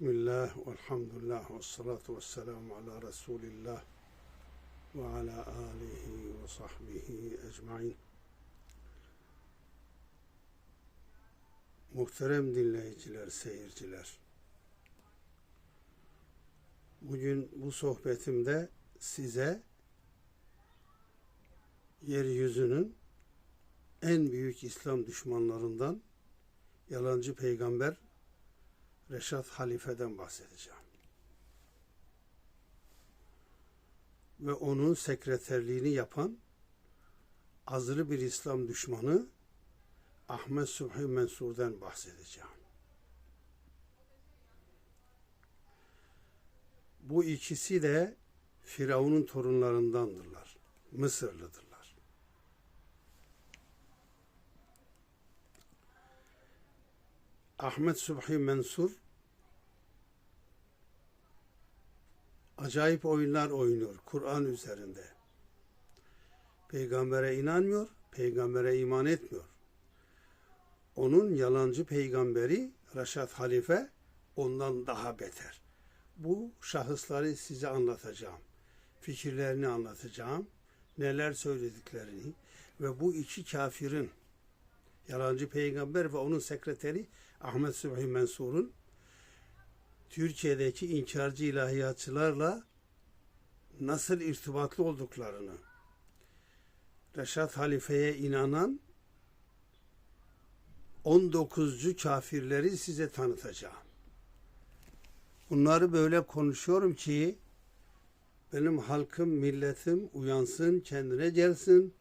Bismillah, velhamdülillah, ve salatu ve selamu ala Resulillah ve ala alihi ve sahbihi ecmain. Muhterem dinleyiciler, seyirciler. Bugün bu sohbetimde size yeryüzünün en büyük İslam düşmanlarından yalancı peygamber Reşat Halife'den bahsedeceğim. Ve onun sekreterliğini yapan azılı bir İslam düşmanı Ahmet Subhi Mensur'dan bahsedeceğim. Bu ikisi de Firavun'un torunlarındandırlar. Mısırlıdırlar. Ahmet Subhi Mensur acayip oyunlar oynuyor Kur'an üzerinde. Peygambere inanmıyor, peygambere iman etmiyor. Onun yalancı peygamberi Reşat Halife ondan daha beter. Bu şahısları size anlatacağım. Fikirlerini anlatacağım. Neler söylediklerini ve bu iki kafirin yalancı peygamber ve onun sekreteri Ahmet Subhi Mensur'un Türkiye'deki inkarcı ilahiyatçılarla nasıl irtibatlı olduklarını, Reşat Halife'ye inanan 19'cu kafirleri size tanıtacağım. Bunları böyle konuşuyorum ki benim halkım, milletim uyansın, kendine gelsin,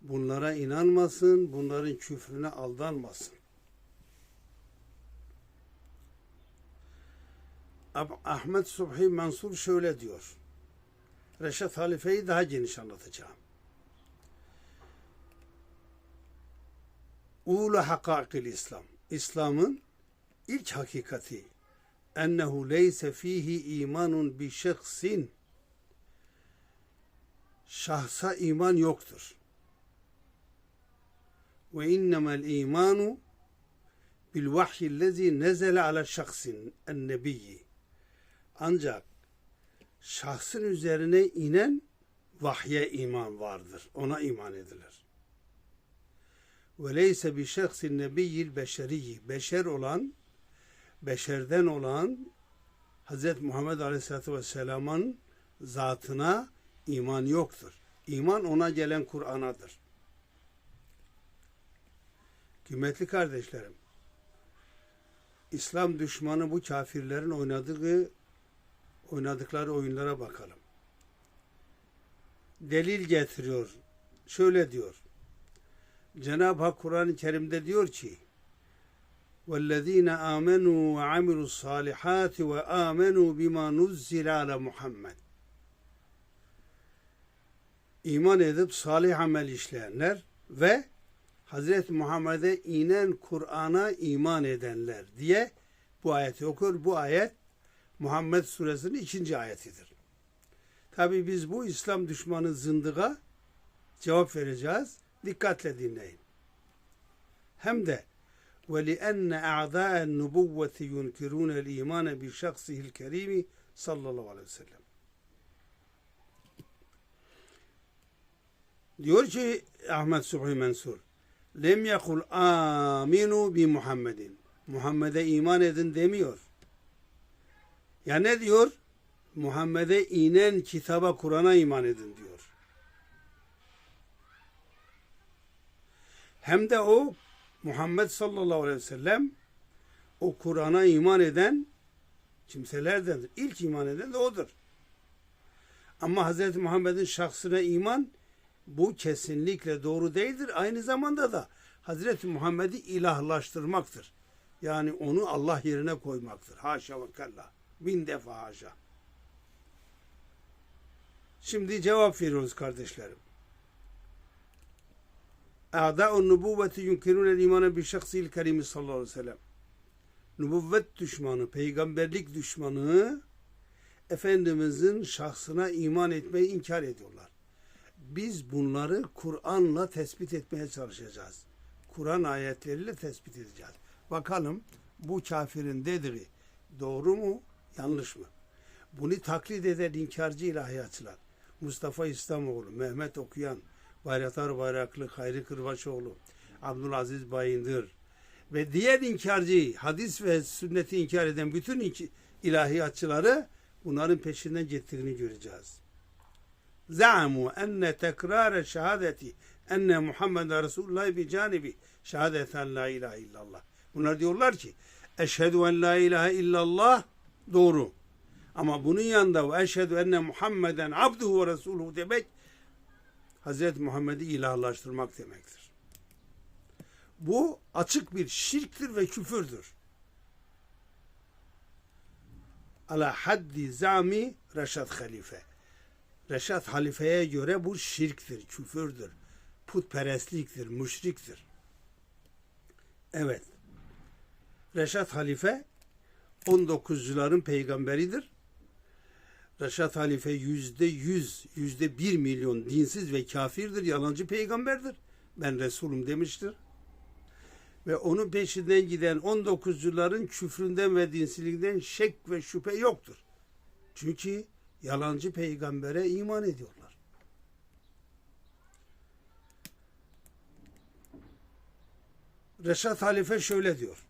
bunlara inanmasın, bunların küfrüne aldanmasın. Ahmet Subhi Mansur şöyle diyor. Reşat Halife'yi daha geniş anlatacağım. Ulu hakakil İslam. İslam'ın ilk hakikati ennehu leyse fihi imanun bi şahsin şahsa iman yoktur. Ve innemel imanu bil vahyillezi nezele ala şahsin en nebiyyi ancak şahsın üzerine inen vahye iman vardır. Ona iman edilir. Ve leyse bi şahsin nebiyyil beşeriyyi. Beşer olan, beşerden olan Hz. Muhammed Aleyhisselatü Vesselam'ın zatına iman yoktur. İman ona gelen Kur'an'adır. Kıymetli kardeşlerim, İslam düşmanı bu kafirlerin oynadığı oynadıkları oyunlara bakalım. Delil getiriyor. Şöyle diyor. Cenab-ı Hak Kur'an-ı Kerim'de diyor ki وَالَّذ۪ينَ آمَنُوا وَعَمِلُوا الصَّالِحَاتِ وَآمَنُوا بِمَا نُزِّلَ عَلَى Muhammed İman edip salih amel işleyenler ve Hazreti Muhammed'e inen Kur'an'a iman edenler diye bu ayeti okur. Bu ayet Muhammed suresinin ikinci ayetidir. Tabi biz bu İslam düşmanı zındığa cevap vereceğiz. Dikkatle dinleyin. Hem de وَلِأَنَّ اَعْضَاءَ النُّبُوَّةِ يُنْكِرُونَ الْا۪يمَانَ بِشَخْصِهِ الْكَر۪يمِ sallallahu aleyhi ve sellem. Diyor ki Ahmet Subhi Mensur lem yakul aminu bi Muhammedin. Muhammed'e iman edin demiyor. Ya ne diyor? Muhammed'e inen kitaba Kur'an'a iman edin diyor. Hem de o Muhammed sallallahu aleyhi ve sellem o Kur'an'a iman eden kimselerdendir. İlk iman eden de odur. Ama Hz. Muhammed'in şahsına iman bu kesinlikle doğru değildir. Aynı zamanda da Hz. Muhammed'i ilahlaştırmaktır. Yani onu Allah yerine koymaktır. Haşa ve kella. Bin defa haşa. Şimdi cevap veriyoruz kardeşlerim. A'da'un nubuvveti yunkirunel imana bi şahsil kerimi sallallahu aleyhi ve sellem. Nubuvvet düşmanı, peygamberlik düşmanı Efendimizin şahsına iman etmeyi inkar ediyorlar. Biz bunları Kur'an'la tespit etmeye çalışacağız. Kur'an ayetleriyle tespit edeceğiz. Bakalım bu kafirin dediği Doğru mu? Yanlış mı? Bunu taklit eden inkarcı ilahiyatçılar, Mustafa İslamoğlu, Mehmet Okuyan, Bayratar Bayraklı, Hayri Kırbaçoğlu, Abdülaziz Bayındır ve diğer inkarcı, hadis ve sünneti inkar eden bütün ilahiyatçıları bunların peşinden gittiğini göreceğiz. Zâmu enne tekrare şehadeti enne Muhammeden Resulullah bi canibi şehadeten la ilahe illallah. Bunlar diyorlar ki eşhedü en la ilahe illallah doğru. Ama bunun yanında ve eşhedü enne Muhammeden abduhu ve resuluhu demek Hazreti Muhammed'i ilahlaştırmak demektir. Bu açık bir şirktir ve küfürdür. Ala haddi zami Reşat Halife. Reşat halifeye göre bu şirktir, küfürdür, putperestliktir, müşriktir. Evet. Reşat halife 19'cuların peygamberidir. Reşat halife yüzde yüz, yüzde bir milyon dinsiz ve kafirdir, yalancı peygamberdir. Ben Resulüm demiştir. Ve onun peşinden giden 19'cuların küfründen ve dinsizliğinden şek ve şüphe yoktur. Çünkü yalancı peygambere iman ediyorlar. Reşat Halife şöyle diyor.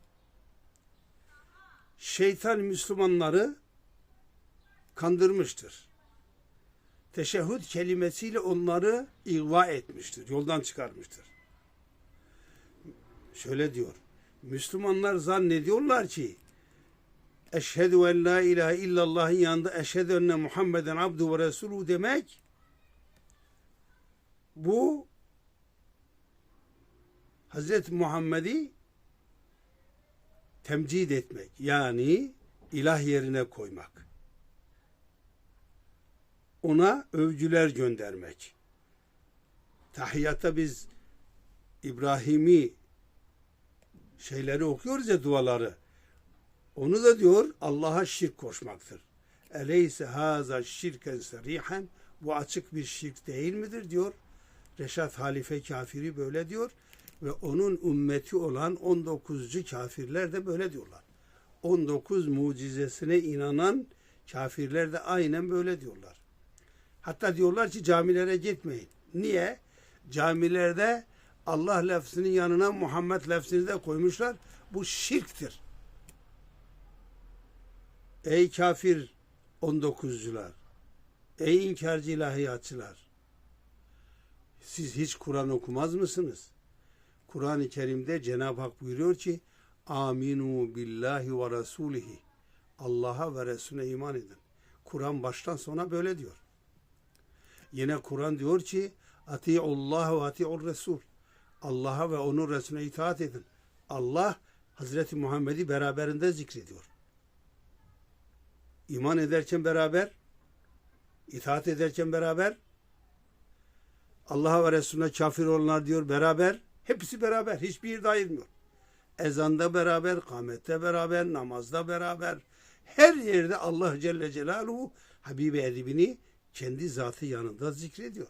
Şeytan Müslümanları kandırmıştır. Teşehhüd kelimesiyle onları ihva etmiştir, yoldan çıkarmıştır. Şöyle diyor. Müslümanlar zannediyorlar ki Eşhedü en la ilahe illallah'ın yanında eşhedü enne Muhammeden abdu ve resulü demek bu Hazreti Muhammed'i temcid etmek yani ilah yerine koymak. Ona övgüler göndermek. Tahiyyatta biz İbrahimi şeyleri okuyoruz ya duaları. Onu da diyor Allah'a şirk koşmaktır. Eleyse haza şirken serihen bu açık bir şirk değil midir diyor. Reşat Halife kafiri böyle diyor ve onun ümmeti olan 19'cu kafirler de böyle diyorlar. 19 mucizesine inanan kafirler de aynen böyle diyorlar. Hatta diyorlar ki camilere gitmeyin. Niye? Camilerde Allah lafzının yanına Muhammed lafzını da koymuşlar. Bu şirktir. Ey kafir 19'cular. Ey inkarcı ilahiyatçılar. Siz hiç Kur'an okumaz mısınız? Kur'an-ı Kerim'de Cenab-ı Hak buyuruyor ki Aminu billahi ve rasulihi. Allah'a ve Resulüne iman edin. Kur'an baştan sona böyle diyor. Yine Kur'an diyor ki Ati'ullah ve ati'ur Resul. Allah'a ve onun Resulüne itaat edin. Allah Hazreti Muhammed'i beraberinde zikrediyor. İman ederken beraber, itaat ederken beraber, Allah'a ve Resulüne kafir olanlar diyor beraber, hepsi beraber, hiçbir yerde ayırmıyor. Ezanda beraber, kâmette beraber, namazda beraber, her yerde Allah Celle Celaluhu Habibi edibini kendi zatı yanında zikrediyor.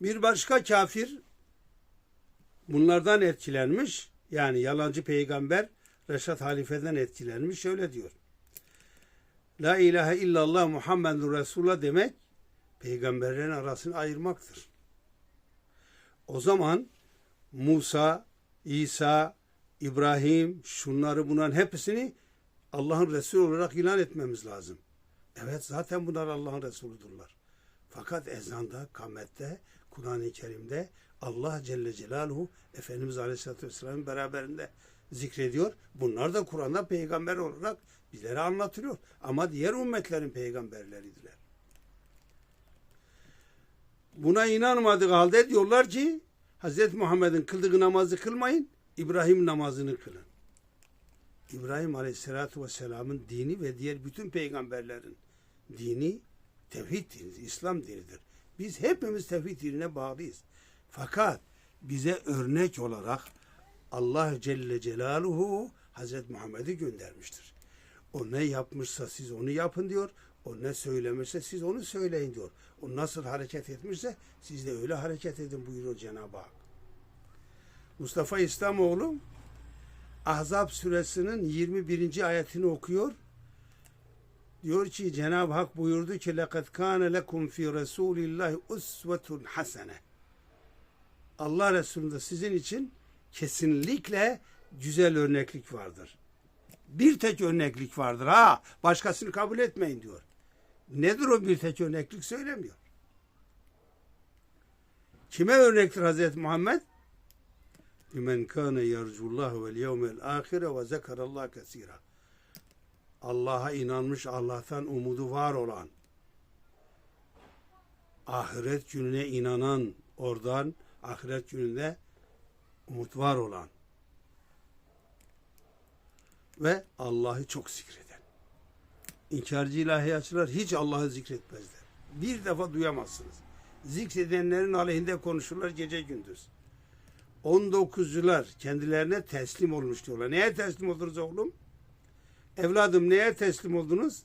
Bir başka kafir bunlardan etkilenmiş. Yani yalancı peygamber Reşat Halife'den etkilenmiş. Şöyle diyor. La ilahe illallah Muhammedur Resulullah demek peygamberlerin arasını ayırmaktır. O zaman Musa, İsa, İbrahim, şunları bunların hepsini Allah'ın Resulü olarak ilan etmemiz lazım. Evet zaten bunlar Allah'ın Resulüdürler. Fakat ezanda, kamette, Kur'an-ı Kerim'de Allah Celle Celaluhu Efendimiz Aleyhisselatü Vesselam'ın beraberinde zikrediyor. Bunlar da Kur'an'da peygamber olarak bizlere anlatılıyor. Ama diğer ümmetlerin peygamberleridirler. Buna inanmadığı halde diyorlar ki Hz. Muhammed'in kıldığı namazı kılmayın, İbrahim namazını kılın. İbrahim Aleyhisselatü Vesselam'ın dini ve diğer bütün peygamberlerin dini tevhid dinidir, İslam dinidir. Biz hepimiz tevhid dinine bağlıyız. Fakat bize örnek olarak Allah Celle Celaluhu Hazreti Muhammed'i göndermiştir. O ne yapmışsa siz onu yapın diyor. O ne söylemişse siz onu söyleyin diyor. O nasıl hareket etmişse siz de öyle hareket edin buyuruyor Cenab-ı Hak. Mustafa İslamoğlu Ahzab suresinin 21. ayetini okuyor. Diyor ki Cenab-ı Hak buyurdu ki لَقَدْ كَانَ لَكُمْ فِي رَسُولِ اللّٰهِ اُسْوَةٌ حَسَنَةٌ Allah Resulü'nde sizin için kesinlikle güzel örneklik vardır. Bir tek örneklik vardır ha. Başkasını kabul etmeyin diyor. Nedir o bir tek örneklik söylemiyor. Kime örnektir Hazreti Muhammed? Limen kana yercullah vel yevmel ahire ve zekarallah kesira. Allah'a inanmış, Allah'tan umudu var olan, ahiret gününe inanan, oradan ahiret gününde umut var olan ve Allah'ı çok zikreden. İnkarcı ilahiyatçılar hiç Allah'ı zikretmezler. Bir defa duyamazsınız. Zikredenlerin aleyhinde konuşurlar gece gündüz. 19'cular kendilerine teslim olmuş diyorlar. Neye teslim oldunuz oğlum? Evladım neye teslim oldunuz?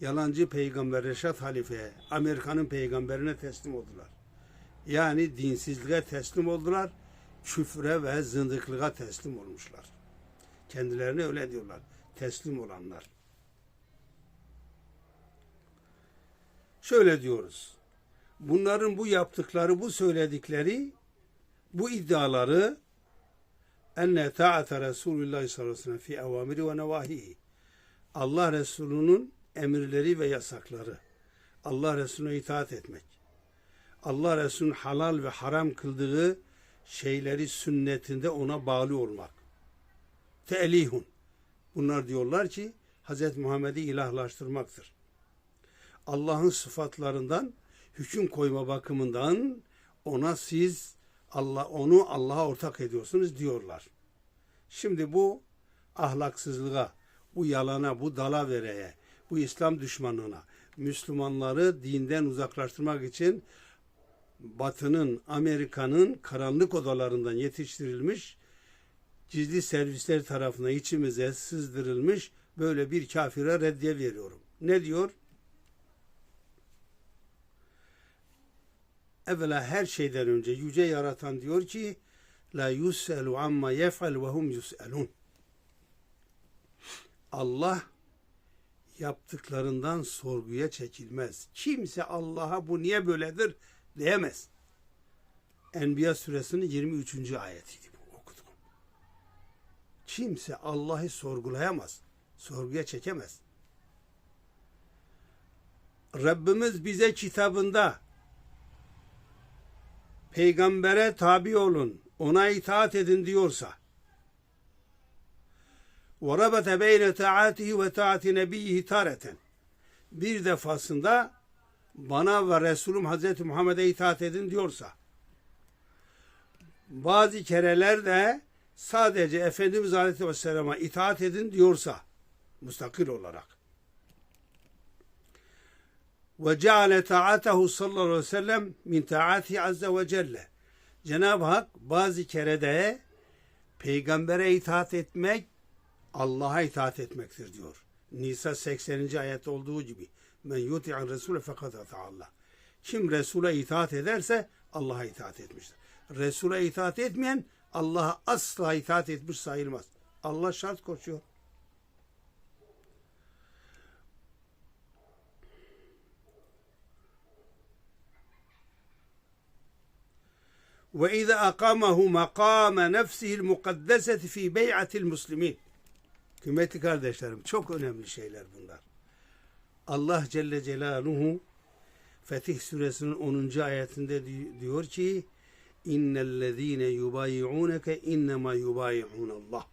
Yalancı peygamber Reşat Halife'ye, Amerika'nın peygamberine teslim oldular. Yani dinsizliğe teslim oldular, küfre ve zındıklığa teslim olmuşlar. Kendilerine öyle diyorlar, teslim olanlar. Şöyle diyoruz, bunların bu yaptıkları, bu söyledikleri, bu iddiaları enne ta'ate Resulullah sallallahu aleyhi ve sellem fi ve nevahihi. Allah Resulü'nün emirleri ve yasakları. Allah Resulüne itaat etmek. Allah Resulü'nün halal ve haram kıldığı şeyleri sünnetinde ona bağlı olmak. Te'lihun. Bunlar diyorlar ki Hz. Muhammed'i ilahlaştırmaktır. Allah'ın sıfatlarından hüküm koyma bakımından ona siz Allah onu Allah'a ortak ediyorsunuz diyorlar. Şimdi bu ahlaksızlığa, bu yalana, bu dalavereye, bu İslam düşmanlığına, Müslümanları dinden uzaklaştırmak için Batı'nın, Amerika'nın karanlık odalarından yetiştirilmiş, gizli servisler tarafından içimize sızdırılmış böyle bir kafire reddiye veriyorum. Ne diyor? evvela her şeyden önce yüce yaratan diyor ki la yus'elu amma yef'al ve hum yus'elun. Allah yaptıklarından sorguya çekilmez. Kimse Allah'a bu niye böyledir diyemez. Enbiya suresinin 23. ayetiydi Kimse Allah'ı sorgulayamaz. Sorguya çekemez. Rabbimiz bize kitabında peygambere tabi olun, ona itaat edin diyorsa وَرَبَتَ بَيْنَ تَعَاتِهِ وَتَعَاتِ نَبِيِّهِ tareten bir defasında bana ve Resulüm Hazreti Muhammed'e itaat edin diyorsa bazı kerelerde sadece Efendimiz Aleyhisselam'a itaat edin diyorsa müstakil olarak ve ceale ta'atahu sallallahu aleyhi ve sellem min ta'ati azze ve celle. Cenab-ı Hak bazı kere peygambere itaat etmek Allah'a itaat etmektir diyor. Nisa 80. ayet olduğu gibi. Men yuti'an Resulü fakat Allah. Kim Resul'e itaat ederse Allah'a itaat etmiştir. Resul'e itaat etmeyen Allah'a asla itaat etmiş sayılmaz. Allah şart koşuyor. izâ akamahu makâme nefsihil mukaddeseti fî bey'atil muslimin. Kıymetli kardeşlerim çok önemli şeyler bunlar. Allah Celle Celaluhu Fetih Suresinin 10. ayetinde diyor ki İnnellezîne yubayi'ûneke innema yubayi'ûnallah.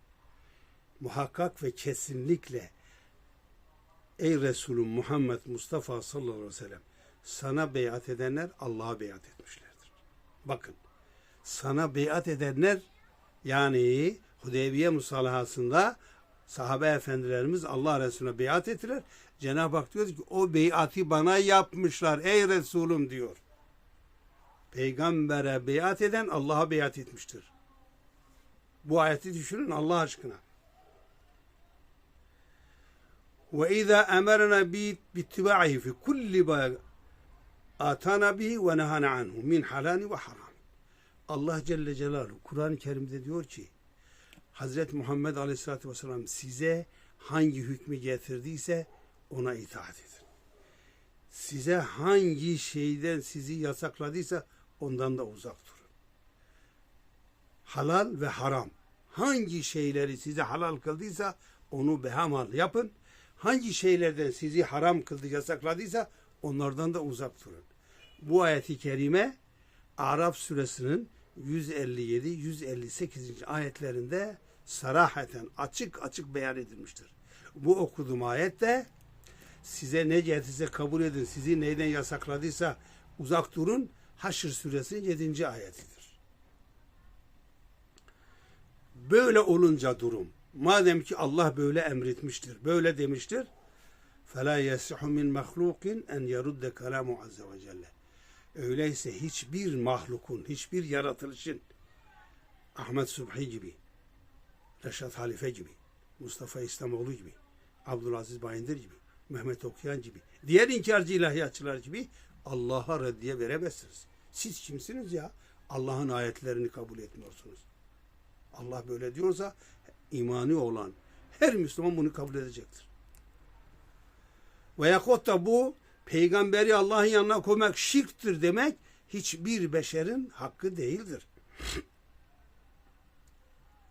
Muhakkak ve kesinlikle ey Resulüm Muhammed Mustafa sallallahu aleyhi ve sellem sana beyat edenler Allah'a beyat etmişlerdir. Bakın sana beyat edenler yani Hudeybiye musalahasında sahabe efendilerimiz Allah Resulüne beyat ettiler. Cenab-ı Hak diyor ki o beyatı bana yapmışlar ey Resulüm diyor. Peygambere beyat eden Allah'a beyat etmiştir. Bu ayeti düşünün Allah aşkına. Ve izâ emerna bi bittiba'ihi fi kulli atana bihi ve nehana anhu min halani ve haram. Allah Celle Celaluhu Kur'an-ı Kerim'de diyor ki Hazreti Muhammed Aleyhisselatü Vesselam size hangi hükmü getirdiyse ona itaat edin. Size hangi şeyden sizi yasakladıysa ondan da uzak durun. Halal ve haram. Hangi şeyleri size halal kıldıysa onu behamal yapın. Hangi şeylerden sizi haram kıldı, yasakladıysa onlardan da uzak durun. Bu ayeti kerime Araf suresinin 157-158. ayetlerinde saraheten açık açık beyan edilmiştir. Bu okuduğum ayette size ne getirse kabul edin, sizi neyden yasakladıysa uzak durun. Haşr suresinin 7. ayetidir. Böyle olunca durum, madem ki Allah böyle emretmiştir, böyle demiştir, فَلَا يَسِحُ مِنْ مَخْلُوقٍ اَنْ يَرُدَّ كَلَامُ عَزَّ وَجَلَّ Öyleyse hiçbir mahlukun, hiçbir yaratılışın Ahmet Subhi gibi, Reşat Halife gibi, Mustafa İslamoğlu gibi, Abdülaziz Bayındır gibi, Mehmet Okuyan gibi, diğer inkarcı ilahiyatçılar gibi Allah'a reddiye veremezsiniz. Siz kimsiniz ya? Allah'ın ayetlerini kabul etmiyorsunuz. Allah böyle diyorsa imanı olan her Müslüman bunu kabul edecektir. Ve yakut da bu peygamberi Allah'ın yanına koymak şirktir demek hiçbir beşerin hakkı değildir.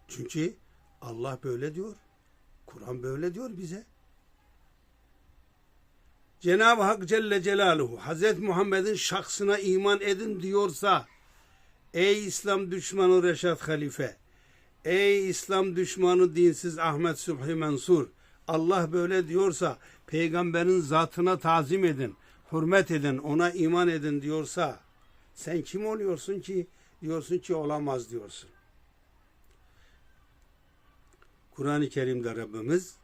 Çünkü Allah böyle diyor. Kur'an böyle diyor bize. Cenab-ı Hak Celle Celaluhu Hazreti Muhammed'in şahsına iman edin diyorsa ey İslam düşmanı Reşat Halife ey İslam düşmanı dinsiz Ahmet Subhi Mansur Allah böyle diyorsa peygamberin zatına tazim edin hürmet edin ona iman edin diyorsa sen kim oluyorsun ki diyorsun ki olamaz diyorsun. Kur'an-ı Kerim'de Rabbimiz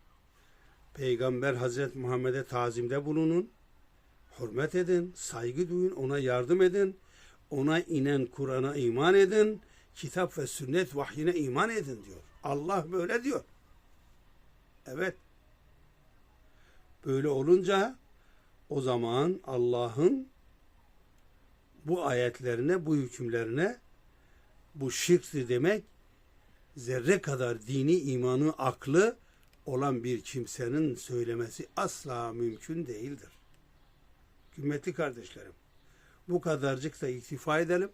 Peygamber Hazreti Muhammed'e tazimde bulunun, hürmet edin, saygı duyun, ona yardım edin, ona inen Kur'an'a iman edin, kitap ve sünnet vahyine iman edin diyor. Allah böyle diyor. Evet. Böyle olunca o zaman Allah'ın bu ayetlerine, bu hükümlerine bu şirktir demek zerre kadar dini, imanı, aklı olan bir kimsenin söylemesi asla mümkün değildir. Kıymetli kardeşlerim, bu kadarcık da iktifa edelim.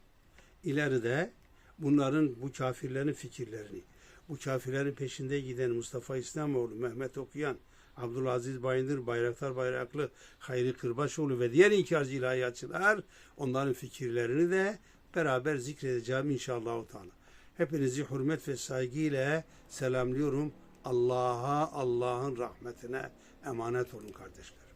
İleride bunların, bu kafirlerin fikirlerini, bu kafirlerin peşinde giden Mustafa İslamoğlu, Mehmet Okuyan, Abdülaziz Bayındır, Bayraktar Bayraklı, Hayri Kırbaşoğlu ve diğer inkarcı ilahiyatçılar onların fikirlerini de beraber zikredeceğim inşallah. Hepinizi hürmet ve saygıyla selamlıyorum. Allah'a, Allah'ın rahmetine emanet olun kardeşler.